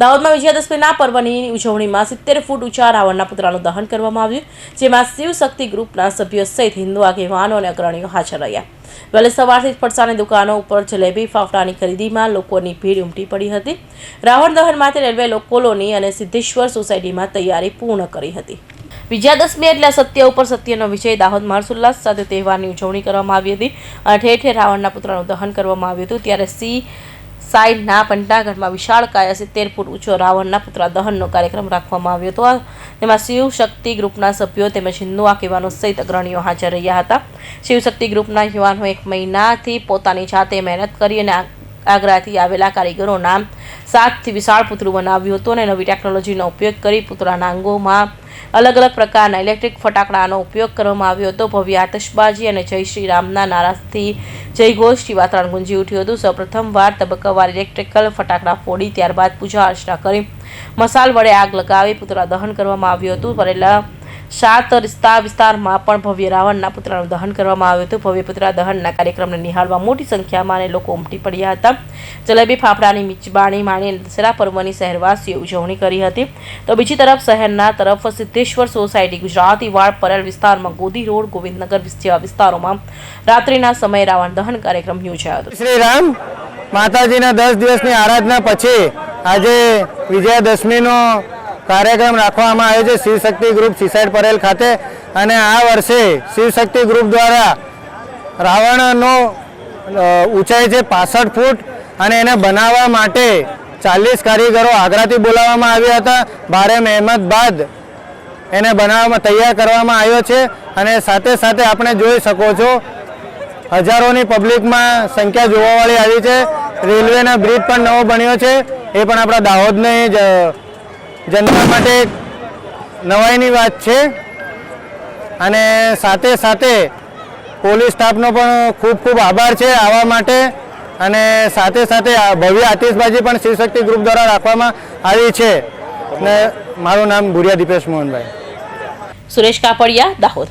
દાહોદમાં વિજયાદશમીના પર્વની ઉજવણીમાં સિત્તેર ફૂટ ઊંચા રાવણના પુતળાનું દહન કરવામાં આવ્યું, જેમાં શિવશક્તિ ગ્રુપના સભ્યો સહિત હિન્દુ આગેવાનો અને અગ્રણીઓ હાજર રહ્યા. વહેલી સવારથી ફરસાની દુકાનો ઉપર જલેબી, ફાફડાની ખરીદીમાં લોકોની ભીડ ઉમટી પડી હતી. રાવણ દહન માટે રેલવે કોલોની અને સિદ્ધેશ્વર સોસાયટીમાં તૈયારી પૂર્ણ કરી હતી. વિજયાદશમી એટલે સત્ય ઉપર સત્યનો વિજય દાહોદ હર્ષોલ્લાસ સાથે તહેવારની ઉજવણી કરવામાં આવી હતી. અને ઠેર ઠેર રાવણના પુતળાનું દહન કરવામાં આવ્યું હતું. ત્યારે સી સાઈડના પંટાગઢમાં વિશાળ કાયા સિત્તેર ફૂટ ઊંચો રાવણના પુતળા દહનનો કાર્યક્રમ રાખવામાં આવ્યો હતો. તેમાં શિવશક્તિ ગ્રુપના સભ્યો તેમજ હિન્દુ આગેવાનો સહિત અગ્રણીઓ હાજર રહ્યા હતા. શિવશક્તિ ગ્રુપના યુવાનો એક મહિનાથી પોતાની જાતે મહેનત કરી અને આગ્રાથી આવેલા કારીગરોના સાતથી વિશાળ પુતળું બનાવ્યું હતું અને નવી ટેકનોલોજીનો ઉપયોગ કરી પુતળાના અંગોમાં અલગ અલગ પ્રકારના ઇલેક્ટ્રિક ફટાકડાનો ઉપયોગ કરવામાં આવ્યો હતો. ભવ્ય આતશબાજી અને જય શ્રી રામના નારાથી જયઘોષથી વાતાવરણ ગુંજી ઉઠ્યું હતું. સૌપ્રથમવાર તબક્કાવાર ઇલેક્ટ્રિકલ ફટાકડા ફોડી ત્યારબાદ પૂજા અર્ચના કરી. મસાલ વડે આગ લગાવી પુતળા દહન કરવામાં આવ્યું હતું. ભરેલા સાત વિસ્તાર વિસ્તારમાં પણ ભવ્ય રાવણના પુતળાનું દહન કરવામાં આવ્યું હતું. ભવ્ય પુતળા દહનના કાર્યક્રમને નિહાળવા મોટી સંખ્યામાં લોકો ઉમટી પડ્યા હતા. જલેબી ફાફડાની મિચબાણી માણી દશેરા પર્વની શહેરવાસીઓ ઉજવણી કરી હતી. તો બીજી તરફ શહેરના તરફ સિદ્ધેશ્વર સોસાયટી, ગુજરાતી વાડ પરેલ વિસ્તારમાં ગોદી રોડ, ગોવિંદનગર જેવા વિસ્તારોમાં રાત્રિના સમયે રાવણ દહન કાર્યક્રમ યોજાયો હતો. શ્રી રામ, માતાજીના દસ દિવસની આરાધના પછી આજે વિજયાદશમીનો કાર્યક્રમ રાખવામાં આવ્યો છે શિવશક્તિ ગ્રુપ સિસાઇડ પરેલ ખાતે. અને આ વર્ષે શિવશક્તિ ગ્રુપ દ્વારા રાવણનો ઊંચાઈ છે પાસઠ ફૂટ અને એને બનાવવા માટે ચાલીસ કારીગરો આગ્રાથી બોલાવવામાં આવ્યા હતા. ભારે મહેમત બાદ એને બનાવવામાં તૈયાર કરવામાં આવ્યો છે અને સાથે સાથે આપણે જોઈ શકો છો, હજારોની પબ્લિકમાં સંખ્યા જોવાવાળી આવી છે. રેલવેનો બ્રિજ પણ નવો બન્યો છે. એ પણ આપણા દાહોદની જ જનતા માટે નવાઈની વાત છે. અને સાથે સાથે પોલીસ સ્ટાફનો પણ ખૂબ ખૂબ આભાર છે આવવા માટે. અને સાથે સાથે ભવ્ય આતિશબાજી પણ શિવશક્તિ ગ્રુપ દ્વારા રાખવામાં આવી છે. અને મારું નામ ભુરિયા દીપેશ મોહનભાઈ. સુરેશ કાપડિયા, દાહોદ.